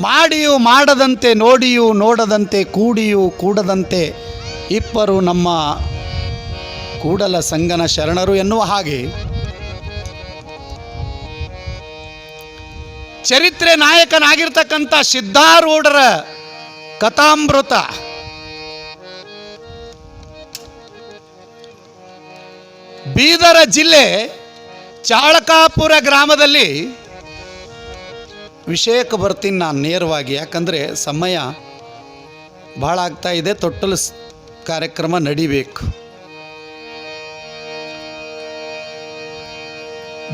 ಮಾಡಿಯೂ ಮಾಡದಂತೆ, ನೋಡಿಯೂ ನೋಡದಂತೆ, ಕೂಡಿಯೂ ಕೂಡದಂತೆ ಇಬ್ಬರು ನಮ್ಮ ಕೂಡಲ ಸಂಗನ ಶರಣರು ಎನ್ನುವ ಹಾಗೆ ಚರಿತ್ರೆ ನಾಯಕನಾಗಿರ್ತಕ್ಕಂಥ ಸಿದ್ಧಾರೂಢರ ಕಥಾಮೃತ. ಬೀದರ ಜಿಲ್ಲೆ ಚಾಳಕಾಪುರ ಗ್ರಾಮದಲ್ಲಿ ವಿಷಯಕ್ಕೆ ಬರ್ತೀನಿ ನಾನು ನೇರವಾಗಿ, ಯಾಕಂದರೆ ಸಮಯ ಭಾಳ ಆಗ್ತಾ ಇದೆ, ತೊಟ್ಟಲು ಕಾರ್ಯಕ್ರಮ ನಡಿಬೇಕು.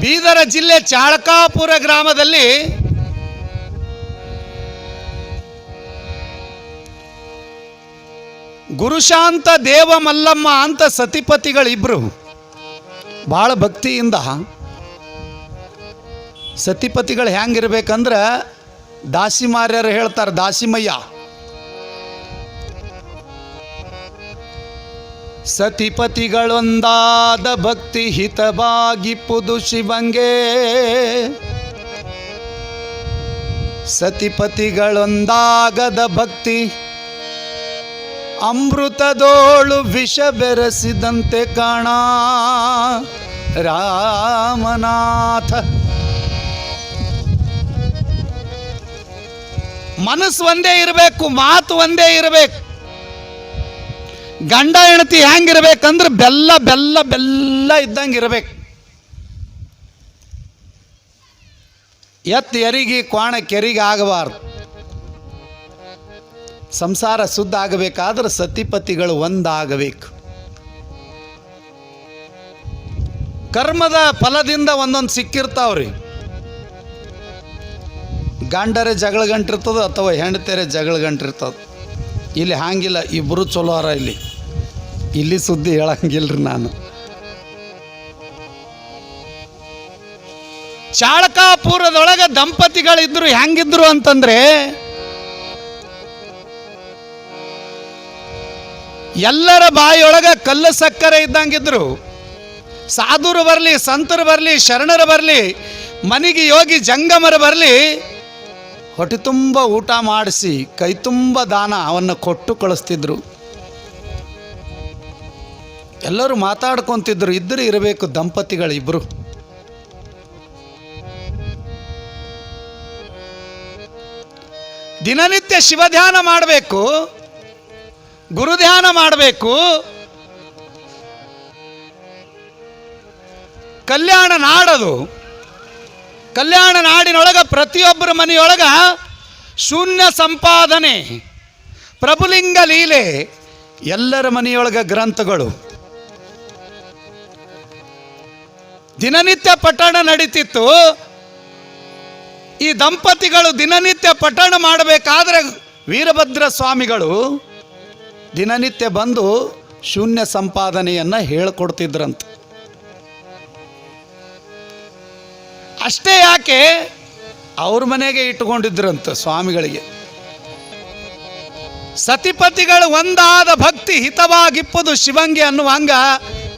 ಬೀದರ ಜಿಲ್ಲೆ ಚಾಳಕಾಪುರ ಗ್ರಾಮದಲ್ಲಿ ಗುರುಶಾಂತ ದೇವ ಮಲ್ಲಮ್ಮ ಅಂತ ಸತಿಪತಿಗಳಿಬ್ರು, ಭಾಳ ಭಕ್ತಿಯಿಂದ ಸತಿಪತಿಗಳು ಹೆಂಗಿರ್ಬೇಕಂದ್ರೆ ದಾಸಿಮಾರ್ಯರು ಹೇಳ್ತಾರೆ, ದಾಸಿಮಯ್ಯ. ಸತಿಪತಿಗಳೊಂದಾದ ಭಕ್ತಿ ಹಿತವಾಗಿಪ್ಪುದು ಶಿವಂಗೆ. ಸತಿಪತಿಗಳೊಂದಾಗದ ಭಕ್ತಿ ಅಮೃತದೋಳು ವಿಷ ಬೆರೆಸಿದಂತೆ ಕಾಣ. ರಾಮನಾಥ ಮನಸ್ಸು ಒಂದೇ ಇರಬೇಕು, ಮಾತು ಒಂದೇ ಇರಬೇಕು. ಗಂಡ ಹೆಂಡತಿ ಹೆಂಗಿರ್ಬೇಕಂದ್ರೆ ಬೆಲ್ಲ ಬೆಲ್ಲ ಬೆಲ್ಲ ಇದ್ದಂಗೆ ಇರಬೇಕು. ಎತ್ತು ಎರಿಗಿ, ಕ್ವಾಣ ಕೆರಿಗೆ ಆಗಬಾರ್ದು. ಸಂಸಾರ ಶುದ್ಧ ಆಗಬೇಕಾದ್ರೆ ಸತಿಪತಿಗಳು ಒಂದಾಗಬೇಕು. ಕರ್ಮದ ಫಲದಿಂದ ಒಂದೊಂದು ಸಿಕ್ಕಿರ್ತಾವ್ರಿ. ಗಂಡರೆ ಜಗಳ ಗಂಟಿರ್ತದೆ ಅಥವಾ ಹೆಂಡತಿಯರೆ ಜಗಳ ಗಂಟಿರ್ತದೆ ಇಲ್ಲಿ ಹಾಂಗಿಲ್ಲ ಇಬ್ಬರು ಚಲೋ ಅರ ಇಲ್ಲಿ. ಇಲ್ಲಿ ಸುದ್ದಿ ಹೇಳಂಗಿಲ್ರಿ ನಾನು. ಚಾಳಕಾಪುರದೊಳಗೆ ದಂಪತಿಗಳಿದ್ರು ಹೆಂಗಿದ್ರು ಅಂತಂದ್ರೆ, ಎಲ್ಲರ ಬಾಯಿಯೊಳಗ ಕಲ್ಲು ಸಕ್ಕರೆ ಇದ್ದಂಗಿದ್ರು. ಸಾಧುರು ಬರಲಿ, ಸಂತರು ಬರಲಿ, ಶರಣರು ಬರಲಿ, ಮನೆಗೆ ಯೋಗಿ ಜಂಗಮರು ಬರಲಿ ಹೊಟ್ಟೆ ತುಂಬ ಊಟ ಮಾಡಿಸಿ, ಕೈ ತುಂಬ ದಾನ ಅವನ್ನು ಕೊಟ್ಟು ಕಳಿಸ್ತಿದ್ರು. ಎಲ್ಲರೂ ಮಾತಾಡ್ಕೊಂತಿದ್ರು ಇದ್ದರೆ ಇರಬೇಕು ದಂಪತಿಗಳಿಬ್ಬರು ದಿನನಿತ್ಯ ಶಿವಧ್ಯಾನ ಮಾಡಬೇಕು ಗುರುಧ್ಯಾನ ಮಾಡಬೇಕು. ಕಲ್ಯಾಣ ನಾಡದು. ಕಲ್ಯಾಣ ನಾಡಿನೊಳಗೆ ಪ್ರತಿಯೊಬ್ಬರ ಮನೆಯೊಳಗ ಶೂನ್ಯ ಸಂಪಾದನೆ, ಪ್ರಭುಲಿಂಗ ಲೀಲೆ, ಎಲ್ಲರ ಮನೆಯೊಳಗ ಗ್ರಂಥಗಳು. ದಿನನಿತ್ಯ ಪಠಣ ನಡೀತಿತ್ತು. ಈ ದಂಪತಿಗಳು ದಿನನಿತ್ಯ ಪಠಣ ಮಾಡಬೇಕಾದ್ರೆ ವೀರಭದ್ರ ಸ್ವಾಮಿಗಳು ದಿನನಿತ್ಯ ಬಂದು ಶೂನ್ಯ ಸಂಪಾದನೆಯನ್ನು ಹೇಳಿಕೊಡ್ತಿದ್ರಂತ. ಅಷ್ಟೇ ಯಾಕೆ ಅವ್ರ ಮನೆಗೆ ಇಟ್ಟುಕೊಂಡಿದ್ರಂತ ಸ್ವಾಮಿಗಳಿಗೆ. ಸತಿಪತಿಗಳು ಒಂದಾದ ಭಕ್ತಿ ಹಿತವಾಗಿಪ್ಪದು ಅನ್ನುವ ಅನ್ನುವಂಗ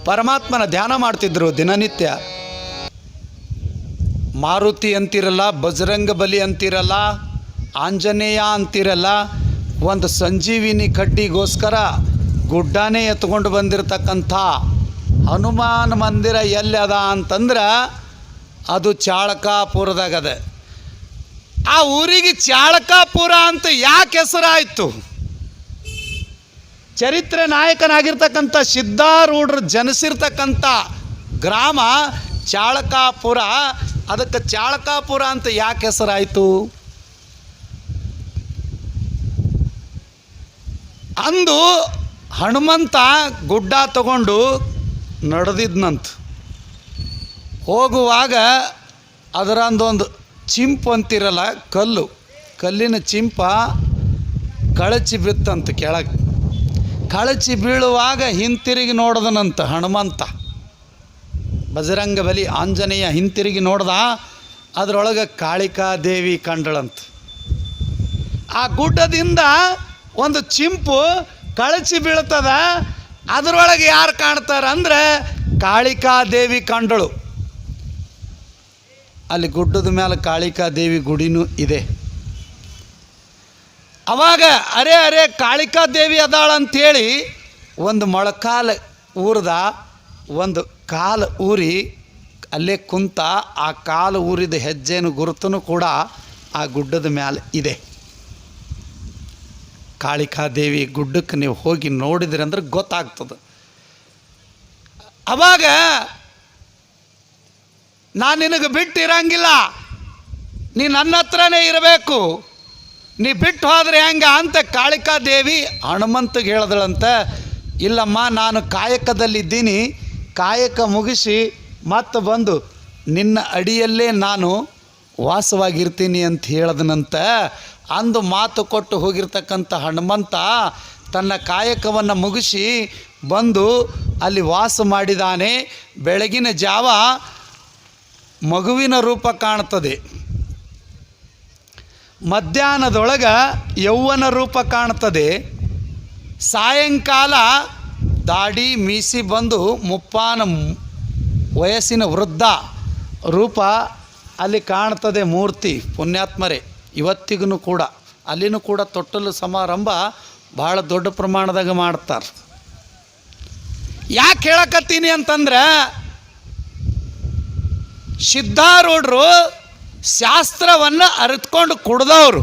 ಪರಮಾತ್ಮನ ಧ್ಯಾನ ಮಾಡ್ತಿದ್ರು ದಿನನಿತ್ಯ. ಮಾರುತಿ ಅಂತಿರಲ್ಲ, ಬಜರಂಗ ಬಲಿ ಅಂತಿರಲ್ಲ, ಆಂಜನೇಯ ಅಂತಿರಲ್ಲ, ಒಂದು ಸಂಜೀವಿನಿ ಕಡ್ಡಿಗೋಸ್ಕರ ಗುಡ್ಡಾನೇ ಎತ್ಕೊಂಡು ಬಂದಿರತಕ್ಕಂಥ ಹನುಮಾನ್ ಮಂದಿರ ಎಲ್ಲಿ ಅದ ಅಂತಂದ್ರೆ ಅದು ಚಾಳಕಾಪುರದಾಗದ ಆ ಊರಿಗೆ ಚಾಳಕಾಪುರ ಅಂತ ಯಾಕೆ ಹೆಸರಾಯಿತು? ಚರಿತ್ರೆ ನಾಯಕನಾಗಿರ್ತಕ್ಕಂಥ ಸಿದ್ಧಾರೂಢರು ಜನಿಸಿರ್ತಕ್ಕಂಥ ಗ್ರಾಮ ಚಾಳಕಾಪುರ. ಅದಕ್ಕೆ ಚಾಳಕಾಪುರ ಅಂತ ಯಾಕೆ ಹೆಸರಾಯಿತು? ಅಂದು ಹನುಮಂತ ಗುಡ್ಡ ತಗೊಂಡು ನಡೆದಿದ್ನಂತ. ಹೋಗುವಾಗ ಅದರಂದೊಂದು ಚಿಂಪು ಅಂತಿರಲ್ಲ, ಕಲ್ಲು. ಕಲ್ಲಿನ ಚಿಂಪ ಕಳಚಿ ಬಿತ್ತಂತ ಕೆಳಗೆ. ಕಳಚಿ ಬೀಳುವಾಗ ಹಿಂತಿರುಗಿ ನೋಡಿದನಂತ ಹನುಮಂತ. ಬಜರಂಗ ಬಲಿ ಆಂಜನೇಯ ಹಿಂತಿರುಗಿ ನೋಡ್ದ, ಅದರೊಳಗೆ ಕಾಳಿಕಾದೇವಿ ಕಂಡಳಂತ. ಆ ಗುಡ್ಡದಿಂದ ಒಂದು ಚಿಂಪು ಕಳಚಿ ಬೀಳ್ತದ, ಅದರೊಳಗೆ ಯಾರು ಕಾಣ್ತಾರೆ ಅಂದ್ರೆ ಕಾಳಿಕಾದೇವಿ ಕಂಡಳು. ಅಲ್ಲಿ ಗುಡ್ಡದ ಮೇಲೆ ಕಾಳಿಕಾ ದೇವಿ ಗುಡಿನೂ ಇದೆ. ಅವಾಗ ಅರೆ ಅರೆ ಕಾಳಿಕಾ ದೇವಿ ಅದಾಳ ಅಂಥೇಳಿ ಒಂದು ಮೊಳಕಾಲ ಊರ್ದ ಒಂದು ಕಾಲು ಊರಿ ಅಲ್ಲೇ ಕುಂತ ಆ ಕಾಲು ಊರಿದ ಹೆಜ್ಜೆನು ಗುರುತನು ಕೂಡ ಆ ಗುಡ್ಡದ ಮ್ಯಾಲೆ ಇದೆ. ಕಾಳಿಕಾದೇವಿ ಗುಡ್ಡಕ್ಕೆ ನೀವು ಹೋಗಿ ನೋಡಿದ್ರಿ ಅಂದ್ರೆ ಗೊತ್ತಾಗ್ತದೆ. ಅವಾಗ ನಾನು ನಿನಗೆ ಬಿಟ್ಟು ಇರಂಗಿಲ್ಲ ನೀ ನನ್ನ ಹತ್ರನೇ ಇರಬೇಕು. ನೀ ಬಿಟ್ಟು ಹೋದ್ರೆ ಹೆಂಗ ಅಂತ ಕಾಳಿಕಾ ದೇವಿ ಹನುಮಂತಗೆ ಹೇಳಿದಳಂತ, ಇಲ್ಲಮ್ಮ, ನಾನು ಕಾಯಕದಲ್ಲಿದ್ದೀನಿ. ಕಾಯಕ ಮುಗಿಸಿ ಮತ್ತೆ ಬಂದು ನಿನ್ನ ಅಡಿಯಲ್ಲೇ ನಾನು ವಾಸವಾಗಿರ್ತೀನಿ ಅಂತ ಹೇಳದನಂತ. ಅಂದು ಮಾತು ಕೊಟ್ಟು ಹೋಗಿರ್ತಕ್ಕಂಥ ಹನುಮಂತ ತನ್ನ ಕಾಯಕವನ್ನು ಮುಗಿಸಿ ಬಂದು ಅಲ್ಲಿ ವಾಸ ಮಾಡಿದಾನೆ. ಬೆಳಗಿನ ಜಾವ ಮಗುವಿನ ರೂಪ ಕಾಣ್ತದೆ. ಮಧ್ಯಾಹ್ನದೊಳಗೆ ಯೌವನ ರೂಪ ಕಾಣ್ತದೆ. ಸಾಯಂಕಾಲ ದಾಡಿ ಮೀಸಿ ಬಂದು ಮುಪ್ಪಾನ ವಯಸ್ಸಿನ ವೃದ್ಧ ರೂಪ ಅಲ್ಲಿ ಕಾಣ್ತದೆ ಮೂರ್ತಿ, ಪುಣ್ಯಾತ್ಮರೇ. ಇವತ್ತಿಗೂ ಕೂಡ, ಅಲ್ಲಿನೂ ಕೂಡ ತೊಟ್ಟಲು ಸಮಾರಂಭ ಭಾಳ ದೊಡ್ಡ ಪ್ರಮಾಣದಾಗ ಮಾಡ್ತಾರೆ. ಯಾಕೆ ಹೇಳಕತ್ತೀನಿ ಅಂತಂದ್ರೆ ಸಿದ್ಧಾರೂಢರು ಶಾಸ್ತ್ರವನ್ನು ಅರಿತ್ಕೊಂಡು ಕುಡ್ದವರು.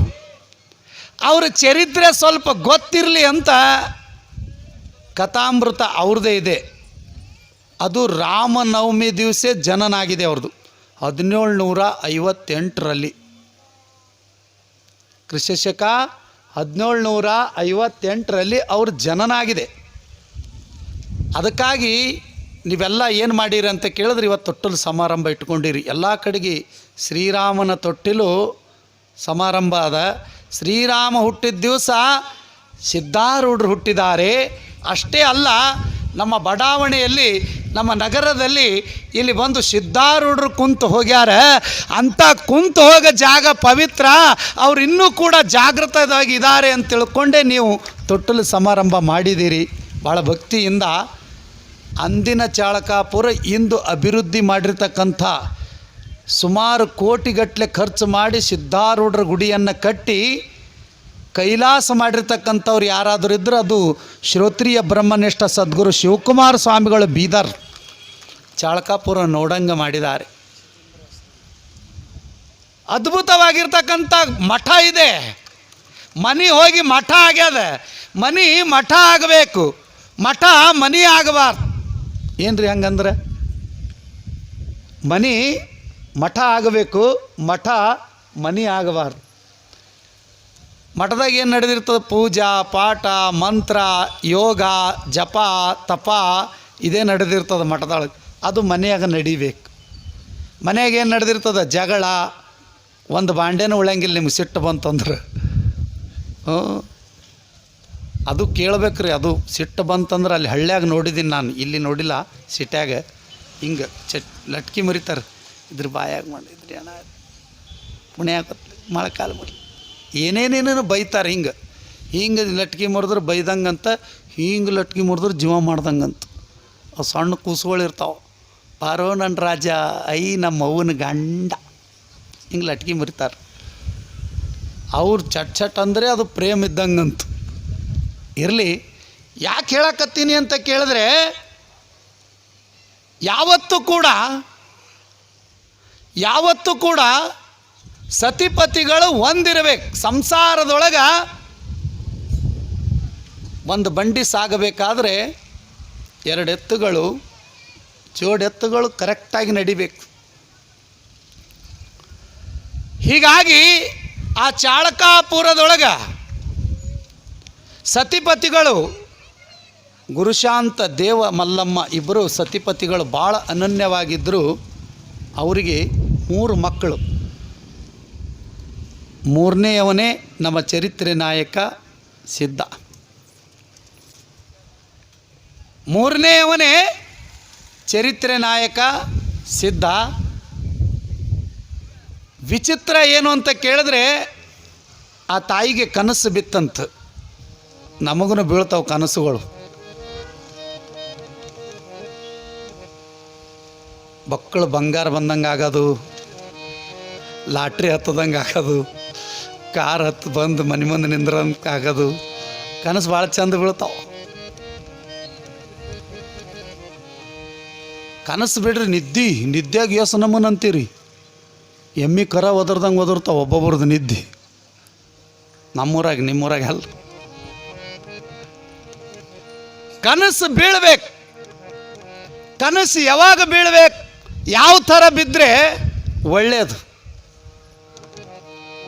ಅವರ ಚರಿತ್ರೆ ಸ್ವಲ್ಪ ಗೊತ್ತಿರಲಿ ಅಂತ ಕಥಾಮೃತ ಅವ್ರದ್ದೇ ಇದೆ. ಅದು ರಾಮನವಮಿ ದಿವಸ ಜನನಾಗಿದೆ ಅವ್ರದ್ದು ಹದಿನೇಳು ನೂರ ಐವತ್ತೆಂಟರಲ್ಲಿ ಕೃಷಿಶಕ ಹದಿನೇಳು ನೂರ ಐವತ್ತೆಂಟರಲ್ಲಿ ಅವ್ರ ಜನನಾಗಿದೆ. ಅದಕ್ಕಾಗಿ ನೀವೆಲ್ಲ ಏನು ಮಾಡಿರಿ ಅಂತ ಕೇಳಿದ್ರೆ ಇವತ್ತು ತೊಟ್ಟಲು ಸಮಾರಂಭ ಇಟ್ಕೊಂಡಿರಿ. ಎಲ್ಲ ಕಡೆಗೆ ಶ್ರೀರಾಮನ ತೊಟ್ಟಿಲು ಸಮಾರಂಭ ಅದ. ಶ್ರೀರಾಮ ಹುಟ್ಟಿದ ದಿವಸ ಸಿದ್ಧಾರೂಢರು ಹುಟ್ಟಿದ್ದಾರೆ. ಅಷ್ಟೇ ಅಲ್ಲ, ನಮ್ಮ ಬಡಾವಣೆಯಲ್ಲಿ, ನಮ್ಮ ನಗರದಲ್ಲಿ ಇಲ್ಲಿ ಬಂದು ಸಿದ್ಧಾರೂಢರು ಕುಂತು ಹೋಗ್ಯಾರ. ಅಂಥ ಕುಂತು ಹೋಗೋ ಜಾಗ ಪವಿತ್ರ. ಅವ್ರು ಇನ್ನೂ ಕೂಡ ಜಾಗೃತವಾಗಿದ್ದಾರೆ ಅಂತ ತಿಳ್ಕೊಂಡೇ ನೀವು ತೊಟ್ಟಲು ಸಮಾರಂಭ ಮಾಡಿದ್ದೀರಿ. ಭಾಳ ಭಕ್ತಿಯಿಂದ ಅಂದಿನ ಚಾಳಕಾಪುರ ಇಂದು ಅಭಿವೃದ್ಧಿ ಮಾಡಿರ್ತಕ್ಕಂಥ ಸುಮಾರು ಕೋಟಿಗಟ್ಟಲೆ ಖರ್ಚು ಮಾಡಿ ಸಿದ್ಧಾರೂಢರ ಗುಡಿಯನ್ನು ಕಟ್ಟಿ ಕೈಲಾಸ ಮಾಡಿರ್ತಕ್ಕಂಥವ್ರು ಯಾರಾದರೂ ಇದ್ದರೆ ಅದು ಶ್ರೋತ್ರಿಯ ಬ್ರಹ್ಮನಿಷ್ಠ ಸದ್ಗುರು ಶಿವಕುಮಾರ ಸ್ವಾಮಿಗಳು ಬೀದರ್. ಚಾಳಕಾಪುರ ನೋಡಂಗ ಮಾಡಿದ್ದಾರೆ. ಅದ್ಭುತವಾಗಿರ್ತಕ್ಕಂಥ ಮಠ ಇದೆ. ಮನಿ ಹೋಗಿ ಮಠ ಆಗ್ಯದ. ಮನಿ ಮಠ ಆಗಬೇಕು. ಮಠ ಮನಿ ಆಗಬಾರ್ದು. ಏನ್ರಿ ಹಂಗಂದ್ರೆ? ಮನೆ ಮಠ ಆಗಬೇಕು, ಮಠ ಮನಿ ಆಗಬಾರ್ದು. ಮಠದಾಗ ಏನು ನಡೆದಿರ್ತದೆ? ಪೂಜಾ, ಪಾಠ, ಮಂತ್ರ, ಯೋಗ, ಜಪ, ತಪ, ಇದೇ ನಡೆದಿರ್ತದೆ ಮಠದೊಳಗೆ. ಅದು ಮನೆಯಾಗ ನಡಿಬೇಕು. ಮನೆಯಾಗ ಏನು ನಡೆದಿರ್ತದೆ? ಜಗಳ. ಒಂದು ಬಾಂಡೆನೂ ಉಳಂಗಿಲ್ಲ ನಿಮ್ಗೆ ಸಿಟ್ಟು ಬಂತಂದ್ರೆ. ಹ್ಞೂ ಅದು ಕೇಳ್ಬೇಕ್ರಿ ಅದು ಸಿಟ್ಟು ಬಂತಂದ್ರೆ ಅಲ್ಲಿ ಹಳ್ಳ್ಯಾಗ ನೋಡಿದ್ದೀನಿ ನಾನು. ಇಲ್ಲಿ ನೋಡಿಲ್ಲ, ಸಿಟ್ಯಾಗ ಹಿಂಗೆ ಚಟ್ ಲಟ್ಕಿ ಮರಿತಾರೆ. ಇದ್ರ ಬಾಯಾಗ ಮಾಡಿದ್ರಿ ಅಣ್ಣ. ಪುಣ್ಯಾಗ ಮಳೆಕಾಲ ಮರಿ ಏನೇನೇನೇನು ಬೈತಾರೆ ಹಿಂಗೆ. ಹಿಂಗೆ ಲಟ್ಕಿ ಮುರಿದ್ರೆ ಬೈದಂಗಂತ, ಹಿಂಗೆ ಲಟ್ಕಿ ಮುರಿದ್ರೆ ಜೀವ ಮಾಡ್ದಂಗಂತ. ಅವು ಸಣ್ಣ ಕೂಸುಗಳು ಇರ್ತಾವೆ. ಬಾರೋ ನನ್ನ ರಾಜ, ಐ ನಮ್ಮ ಅವ್ವನ ಗಂಡ. ಹಿಂಗೆ ಲಟ್ಕಿ ಮುರಿತಾರೆ. ಅವ್ರು ಚಟ್ ಚಟ್ ಅಂದರೆ ಅದು ಪ್ರೇಮ್ ಇದ್ದಂಗಂತ. ಇರಲಿ, ಯಾಕೆ ಹೇಳಕತ್ತೀನಿ ಅಂತ ಕೇಳಿದ್ರೆ, ಯಾವತ್ತೂ ಕೂಡ ಯಾವತ್ತೂ ಕೂಡ ಸತಿಪತಿಗಳು ಒಂದಿರಬೇಕು. ಸಂಸಾರದೊಳಗೆ ಒಂದು ಬಂಡಿ ಸಾಗಬೇಕಾದ್ರೆ ಎರಡು ಎತ್ತುಗಳು ಜೋಡೆತ್ತುಗಳು ಕರೆಕ್ಟಾಗಿ ನಡಿಬೇಕು. ಹೀಗಾಗಿ ಆ ಚಾಳಕಾಪುರದೊಳಗೆ ಸತಿಪತಿಗಳು, ಗುರುಶಾಂತ ದೇವ ಮಲ್ಲಮ್ಮ ಇಬ್ಬರು ಸತಿಪತಿಗಳು ಭಾಳ ಅನನ್ಯವಾಗಿದ್ದರು ಅವರಿಗೆ ಮೂರು ಮಕ್ಕಳು. ಮೂರನೆಯವನೇ ನಮ್ಮ ಚರಿತ್ರೆ ನಾಯಕ ಸಿದ್ಧ. ಮೂರನೆಯವನೇ ಚರಿತ್ರೆ ನಾಯಕ ಸಿದ್ಧ. ವಿಚಿತ್ರ ಏನು ಅಂತ ಕೇಳಿದ್ರೆ ಆ ತಾಯಿಗೆ ಕನಸು ಬಿತ್ತಂತ. ನಮಗೂ ಬೀಳ್ತಾವೆ ಕನಸುಗಳು. ಮಕ್ಕಳು ಬಂಗಾರ ಬಂದಂಗೆ ಆಗೋದು, ಲಾಟ್ರಿ ಹತ್ತದಂಗೆ ಆಗೋದು, ಕಾರ್ ಹತ್ತು ಬಂದು ಮನೆ ಮುಂದೆ ನಿಂದ್ರಂಗೆ ಆಗೋದು, ಕನಸು ಭಾಳ ಚಂದ ಬೀಳ್ತಾವೆ. ಕನಸು ಬಿಡ್ರಿ ನಿದ್ದಿ, ನಿದ್ದೆಯಾಗ ಯೋಸ ನಮ್ಮನ್ ಅಂತೀರಿ. ಎಮ್ಮಿ ಕರ ಒದರ್ದಂಗೆ ಒದರ್ತಾವ ಒಬ್ಬೊಬ್ರದ್ದು ನಿದ್ದೆ. ನಮ್ಮೂರಾಗ ನಿಮ್ಮೂರಾಗ ಅಲ್ಲ. ಕನಸು ಬೀಳ್ಬೇಕು. ಕನಸು ಯಾವಾಗ ಬೀಳ್ಬೇಕು? ಯಾವ ಥರ ಬಿದ್ದರೆ ಒಳ್ಳೆಯದು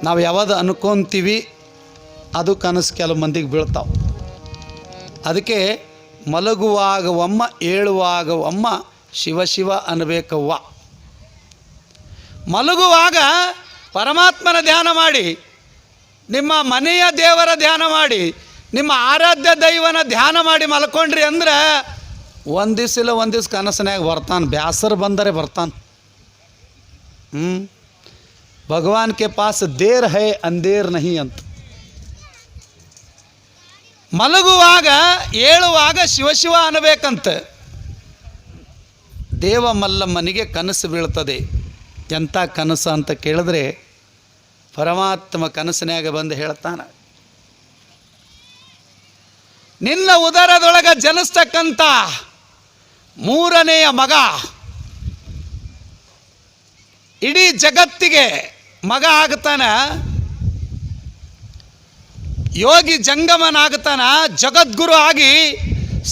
ನಾವು ಯಾವಾಗ ಅನ್ಕೊಂತೀವಿ, ಅದು ಕನಸು ಕೆಲವು ಮಂದಿಗೆ ಬೀಳ್ತಾವೆ. ಅದಕ್ಕೆ ಮಲಗುವಾಗ ಒಮ್ಮ ಏಳುವಾಗ ಒಮ್ಮ ಶಿವ ಶಿವ ಅನ್ಬೇಕವ್ವ ಮಲಗುವಾಗ ಪರಮಾತ್ಮನ ಧ್ಯಾನ ಮಾಡಿ, ನಿಮ್ಮ ಮನೆಯ ದೇವರ ಧ್ಯಾನ ಮಾಡಿ ನಿಮ್ಮ ಆರಾಧ್ಯ ದೈವನ ಧ್ಯಾನ ಮಾಡಿ ಮಲ್ಕೊಂಡ್ರಿ ಅಂದ್ರೆ ಒಂದು ದಿವ್ಸ ಇಲ್ಲ, ಒಂದು ಕನಸನ್ಯಾಗ ಬರ್ತಾನೆ, ಬ್ಯಾಸರ್ ಬಂದರೆ ಬರ್ತಾನೆ. ಹ್ಞೂ ಭಗವಾನ್ ಕೆ ಪಾಸ್ ದೇರ್ ಹೈ, ಅಂದೇರ್ ನಹಿ ಅಂತ. ಮಲಗುವಾಗ, ಏಳುವಾಗ ಶಿವಶಿವ ಅನ್ನಬೇಕಂತ. ದೇವ ಮಲ್ಲಮ್ಮನಿಗೆ ಕನಸು ಬೀಳ್ತದೆ. ಎಂಥ ಕನಸು ಅಂತ ಕೇಳಿದ್ರೆ ಪರಮಾತ್ಮ ಕನಸಿನ್ಯಾಗ ಬಂದು ಹೇಳ್ತಾನೆ ನಿನ್ನ ಉದರದೊಳಗ ಜನಿಸ್ತಕ್ಕಂಥ ಮೂರನೆಯ ಮಗ. ಇಡೀ ಜಗತ್ತಿಗೆ ಮಗ ಆಗ್ತಾನ. ಯೋಗಿ ಜಂಗಮನಾಗ್ತಾನ. ಜಗದ್ಗುರು ಆಗಿ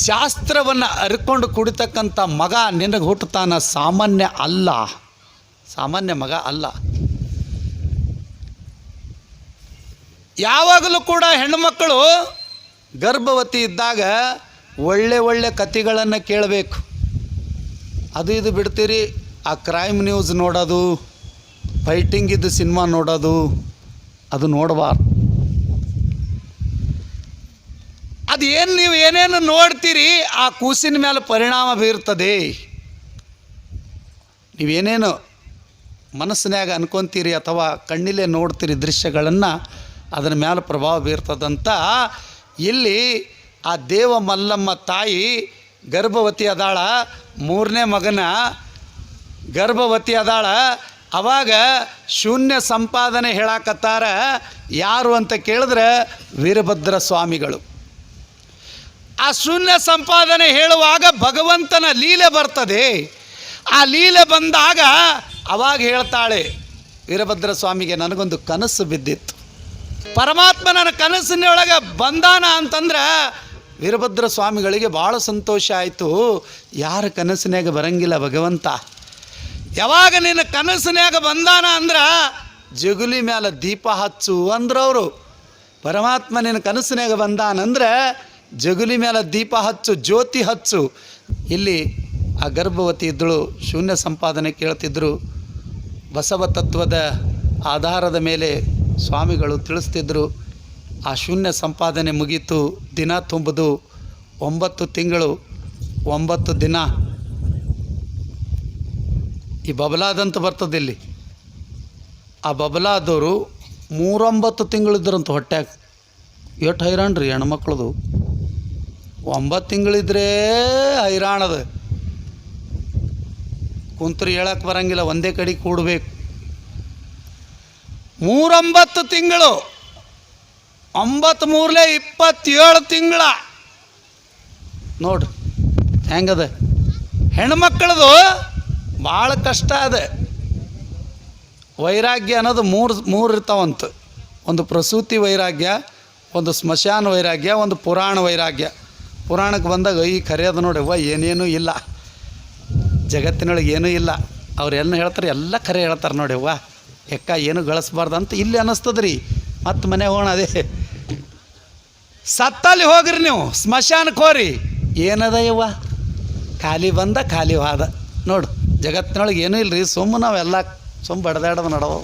ಶಾಸ್ತ್ರವನ್ನು ಅರ್ಕೊಂಡು ಕುಡಿತಕ್ಕಂಥ ಮಗ ನಿನಗೆ ಹುಟ್ಟುತ್ತಾನ? ಸಾಮಾನ್ಯ ಅಲ್ಲ. ಸಾಮಾನ್ಯ ಮಗ ಅಲ್ಲ. ಯಾವಾಗಲೂ ಕೂಡ ಹೆಣ್ಣುಮಕ್ಕಳು ಗರ್ಭವತಿ ಇದ್ದಾಗ ಒಳ್ಳೆ ಒಳ್ಳೆ ಕಥೆಗಳನ್ನು ಕೇಳಬೇಕು. ಅದು ಇದು ಬಿಡ್ತೀರಿ, ಆ ಕ್ರೈಮ್ ನ್ಯೂಸ್ ನೋಡೋದು ಫೈಟಿಂಗ್ ಇದ್ದು ಸಿನಿಮಾ ನೋಡೋದು, ಅದು ನೋಡಬಾರ್ದು. ಅದು ಏನು ನೀವು ಏನೇನು ನೋಡ್ತೀರಿ, ಆ ಕೂಸಿನ ಮೇಲೆ ಪರಿಣಾಮ ಬೀರ್ತದೆ. ನೀವೇನೇನು ಮನಸ್ಸಿನಾಗ ಅನ್ಕೊಂತೀರಿ ಅಥವಾ ಕಣ್ಣಿಲೆ ನೋಡ್ತೀರಿ ದೃಶ್ಯಗಳನ್ನು, ಅದರ ಮೇಲೆ ಪ್ರಭಾವ ಬೀರ್ತದಂತ ಇಲ್ಲಿ ಆ ದೇವ ಮಲ್ಲಮ್ಮ ತಾಯಿ ಗರ್ಭವತಿ ಅದಾಳ, ಮೂರನೇ ಮಗನ ಗರ್ಭವತಿ ಅದಾಳ. ಅವಾಗ ಶೂನ್ಯ ಸಂಪಾದನೆ ಹೇಳಾಕತ್ತಾರ, ಯಾರು ಅಂತ ಕೇಳಿದ್ರೆ ವೀರಭದ್ರ ಸ್ವಾಮಿಗಳು. ಆ ಶೂನ್ಯ ಸಂಪಾದನೆ ಹೇಳುವಾಗ ಭಗವಂತನ ಲೀಲೆ ಬರ್ತದೆ. ಆ ಲೀಲೆ ಬಂದಾಗ ಅವಾಗ ಹೇಳ್ತಾಳೆ, ವೀರಭದ್ರ ಸ್ವಾಮಿಗೆ ನನಗೊಂದು ಕನಸು ಬಿದ್ದಿತ್ತು. ಪರಮಾತ್ಮನ ಕನಸಿನೊಳಗೆ ಬಂದಾನ ಅಂತಂದ್ರೆ ವೀರಭದ್ರ ಸ್ವಾಮಿಗಳಿಗೆ ಭಾಳ ಸಂತೋಷ ಆಯಿತು. ಯಾರ ಕನಸಿನಾಗ ಬರಂಗಿಲ್ಲ ಭಗವಂತ. ಯಾವಾಗ ನಿನ್ನ ಕನಸಿನಾಗ ಬಂದಾನ ಅಂದ್ರೆ ಜಗುಲಿ ಮ್ಯಾಲ ದೀಪ ಹಚ್ಚು ಅಂದ್ರವರು ಪರಮಾತ್ಮ ನಿನ್ನ ಕನಸಿನಾಗ ಬಂದಾನಂದ್ರೆ ಜಗುಲಿ ಮೇಲೆ ದೀಪ ಹಚ್ಚು, ಜ್ಯೋತಿ ಹಚ್ಚು. ಇಲ್ಲಿ ಆ ಗರ್ಭವತಿ ಇದ್ದಳು, ಶೂನ್ಯ ಸಂಪಾದನೆ ಕೇಳ್ತಿದ್ರು. ಬಸವ ತತ್ವದ ಆಧಾರದ ಮೇಲೆ ಸ್ವಾಮಿಗಳು ತಿಳಿಸ್ತಿದ್ರು, ಆ ಶೂನ್ಯ ಸಂಪಾದನೆ ಮುಗೀತು, ದಿನ ತುಂಬದು ಒಂಬತ್ತು ತಿಂಗಳು, ಒಂಬತ್ತು ದಿನ. ಈ ಬಬಲಾದಂತ ಬರ್ತದೆ ಇಲ್ಲಿ. ಆ ಬಬಲಾದವರು ಮೂರೊಂಬತ್ತು ತಿಂಗಳಿದ್ರಂತ ಹೊಟ್ಯಾಗ ಎಷ್ಟು ಹೈರಾಣ ರೀ ಹೆಣ್ಮಕ್ಳದು. ಒಂಬತ್ತು ತಿಂಗಳಿದ್ರೆ ಹೈರಾಣದ. ಕುಂತ್ರು ಹೇಳಕ್ಕೆ ಬರಂಗಿಲ್ಲ, ಒಂದೇ ಕಡೆ ಕೂಡಬೇಕು. ಮೂರೊಂಬತ್ತು ತಿಂಗಳು ಒಂಬತ್ತು ಮೂರಲೇ ಇಪ್ಪತ್ತೇಳು ತಿಂಗಳ. ನೋಡ್ರಿ, ಹೆಂಗದ? ಹೆಣ್ಮಕ್ಳದು ಭಾಳ ಕಷ್ಟ ಅದ. ವೈರಾಗ್ಯ ಅನ್ನೋದು ಮೂರು ಮೂರು ಇರ್ತಾವಂತ. ಒಂದು ಪ್ರಸೂತಿ ವೈರಾಗ್ಯ, ಒಂದು ಸ್ಮಶಾನ ವೈರಾಗ್ಯ, ಒಂದು ಪುರಾಣ ವೈರಾಗ್ಯ. ಪುರಾಣಕ್ಕೆ ಬಂದಾಗ ಈ ಕರೆಯೋದು ನೋಡಿ ಅವ್ವ, ಏನೇನೂ ಇಲ್ಲ. ಜಗತ್ತಿನೊಳಗೆ ಏನೂ ಇಲ್ಲ. ಅವ್ರು ಏನು ಹೇಳ್ತಾರೆ, ಎಲ್ಲ ಕರೆ ಹೇಳ್ತಾರೆ ನೋಡಿ ಅವ್ವ. ಎಕ್ಕ ಏನು ಗಳಿಸ್ಬಾರ್ದು ಅಂತ ಇಲ್ಲಿ ಅನ್ನಿಸ್ತದ ರೀ ಮತ್ತು ಮನೆ ಹೋಗೋಣ ಅದೇ. ಸತ್ತಲ್ಲಿ ಹೋಗ್ರಿ ನೀವು ಸ್ಮಶಾನಕ್ಕೆ ಹೋರಿ ಏನದ ಯವ್ವ ಖಾಲಿ ಬಂದ ಖಾಲಿ ಹೋದ. ನೋಡು, ಜಗತ್ತಿನೊಳಗೆ ಏನೂ ಇಲ್ಲ ರೀ ಸುಮ್ಮ ನಾವೆಲ್ಲ ಸುಮ್ಮ ಬಡ್ದಾಡೋದು ನಡವ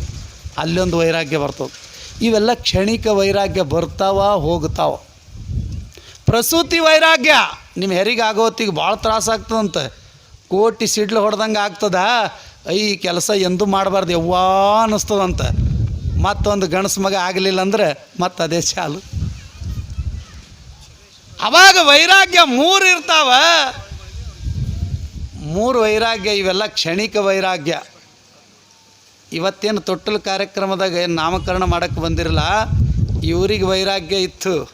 ಅಲ್ಲೊಂದು ವೈರಾಗ್ಯ ಬರ್ತದೆ. ಇವೆಲ್ಲ ಕ್ಷಣಿಕ ವೈರಾಗ್ಯ ಬರ್ತಾವ, ಹೋಗ್ತಾವ. ಪ್ರಸೂತಿ ವೈರಾಗ್ಯ ನಿಮ್ಮ ಹೆರಿಗೆ ಆಗೋತ್ತಿಗೆ ಭಾಳ ತ್ರಾಸ ಆಗ್ತದಂತೆ. ಕೋಟಿ ಸಿಡ್ಲು ಹೊಡೆದಂಗೆ ಆಗ್ತದ? ಈ ಕೆಲಸ ಎಂದೂ ಮಾಡಬಾರ್ದು, ಯವ್ವಾ ಅನ್ನಿಸ್ತದಂತ. ಮತ್ತೊಂದು ಗಣಸು ಮಗ ಆಗಲಿಲ್ಲ ಅಂದ್ರೆ ಮತ್ತೆ ಅದೇ ಚಾಲು ಅವಾಗ ವೈರಾಗ್ಯ ಮೂರು ಇರ್ತಾವ. ಮೂರು ವೈರಾಗ್ಯ, ಇವೆಲ್ಲ ಕ್ಷಣಿಕ ವೈರಾಗ್ಯ. ಇವತ್ತೇನು ತೊಟ್ಟಲು ಕಾರ್ಯಕ್ರಮದಾಗ ಏನು ನಾಮಕರಣ ಮಾಡೋಕ್ಕೆ ಬಂದಿರಲ್ಲ, ಇವ್ರಿಗೆ ವೈರಾಗ್ಯ ಇತ್ತು,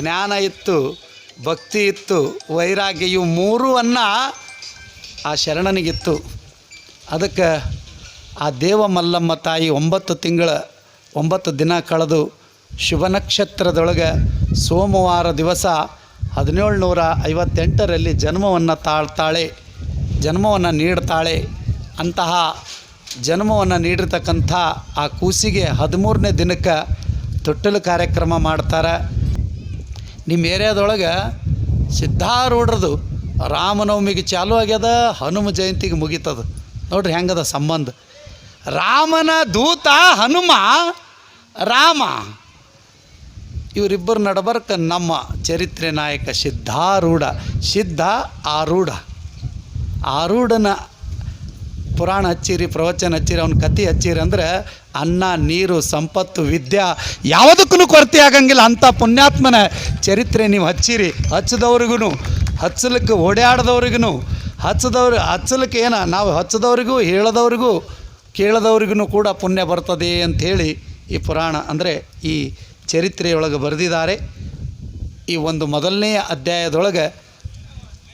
ಜ್ಞಾನ ಇತ್ತು, ಭಕ್ತಿ ಇತ್ತು, ವೈರಾಗ್ಯ ಇವು ಮೂರೂ ಅನ್ನ ಆ ಶರಣನಿಗಿತ್ತು. ಅದಕ್ಕೆ ಆ ದೇವ ಮಲ್ಲಮ್ಮ ತಾಯಿ ಒಂಬತ್ತು ತಿಂಗಳ, ಒಂಬತ್ತು ದಿನ ಕಳೆದು ಶುಭ ನಕ್ಷತ್ರದೊಳಗೆ ಸೋಮವಾರ ದಿವಸ ಹದಿನೇಳು ನೂರ ಐವತ್ತೆಂಟರಲ್ಲಿ ಜನ್ಮವನ್ನು ತಾಳ್ತಾಳೆ, ಜನ್ಮವನ್ನು ನೀಡ್ತಾಳೆ. ಅಂತಹ ಜನ್ಮವನ್ನು ನೀಡಿರ್ತಕ್ಕಂಥ ಆ ಕೂಸಿಗೆ ಹದಿಮೂರನೇ ದಿನಕ್ಕೆ ತೊಟ್ಟಲು ಕಾರ್ಯಕ್ರಮ ಮಾಡ್ತಾರೆ. ನಿಮ್ಮ ಏರಿಯಾದೊಳಗೆ ಸಿದ್ಧಾರೂಢರದು ರಾಮನವಮಿಗೆ ಚಾಲು ಆಗ್ಯದ ಹನುಮ ಜಯಂತಿಗೆ ಮುಗೀತದ. ನೋಡ್ರಿ ಹೆಂಗದ ಸಂಬಂಧ. ರಾಮನ ದೂತ ಹನುಮ, ರಾಮ. ಇವರಿಬ್ಬರು ನಡಬರ್ಕ ನಮ್ಮ ಚರಿತ್ರೆ ನಾಯಕ ಸಿದ್ಧಾರೂಢ, ಸಿದ್ಧ ಆರೂಢ. ಆರೂಢನ ಪುರಾಣ ಹಚ್ಚಿರಿ, ಪ್ರವಚನ ಹಚ್ಚಿರಿ, ಅವ್ನ ಕತೆ ಹಚ್ಚಿರಿ ಅಂದ್ರೆ ಅನ್ನ, ನೀರು, ಸಂಪತ್ತು, ವಿದ್ಯಾ ಯಾವುದಕ್ಕೂ ಕೊರತೆ ಆಗಂಗಿಲ್ಲ. ಅಂಥ ಪುಣ್ಯಾತ್ಮನ ಚರಿತ್ರೆ ನೀವು ಹಚ್ಚಿರಿ. ಹಚ್ಚಿದವ್ರಿಗೂ ಹಚ್ಚಲಿಕ್ಕೆ ಓಡಾಡ್ದವ್ರಿಗೂ ಹಚ್ಚದವ್ರು ಹಚ್ಚಲಿಕ್ಕೆ ಏನ, ನಾವು ಹಚ್ಚದವ್ರಿಗೂ, ಹೇಳದವ್ರಿಗೂ, ಕೇಳದವ್ರಿಗೂ ಕೂಡ ಪುಣ್ಯ ಬರ್ತದೆ ಅಂಥೇಳಿ ಈ ಪುರಾಣ, ಅಂದರೆ ಈ ಚರಿತ್ರೆಯೊಳಗೆ ಬರೆದಿದ್ದಾರೆ. ಈ ಒಂದು ಮೊದಲನೆಯ ಅಧ್ಯಾಯದೊಳಗೆ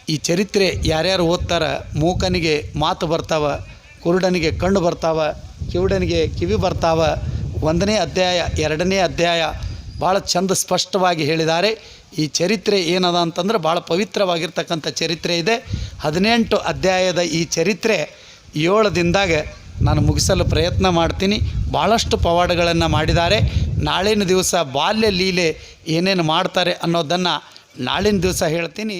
ಈ ಚರಿತ್ರೆ ಯಾರ್ಯಾರು ಓದ್ತಾರ, ಮೂಕನಿಗೆ ಮಾತು ಬರ್ತಾವ, ಕುರುಡನಿಗೆ ಕಣ್ಣು ಬರ್ತಾವ, ಕಿವುಡನಿಗೆ ಕಿವಿ ಬರ್ತಾವ, ಒಂದನೇ ಅಧ್ಯಾಯ, ಎರಡನೇ ಅಧ್ಯಾಯ ಭಾಳ ಚಂದ ಸ್ಪಷ್ಟವಾಗಿ ಹೇಳಿದ್ದಾರೆ. ಈ ಚರಿತ್ರೆ ಏನದ ಅಂತಂದ್ರೆ ಭಾಳ ಪವಿತ್ರವಾಗಿರ್ತಕ್ಕಂಥ ಚರಿತ್ರೆ ಇದೆ. ಹದಿನೆಂಟು ಅಧ್ಯಾಯದ ಈ ಚರಿತ್ರೆ ಏಳು ದಿನದಾಗ ನಾನು ಮುಗಿಸಲು ಪ್ರಯತ್ನ ಮಾಡ್ತೀನಿ. ಭಾಳಷ್ಟು ಪವಾಡಗಳನ್ನು ಮಾಡಿದ್ದಾರೆ. ನಾಳಿನ ದಿವಸ ಬಾಲ್ಯ ಲೀಲೆ ಏನೇನು ಮಾಡ್ತಾರೆ ಅನ್ನೋದನ್ನು ನಾಳಿನ ದಿವಸ ಹೇಳ್ತೀನಿ.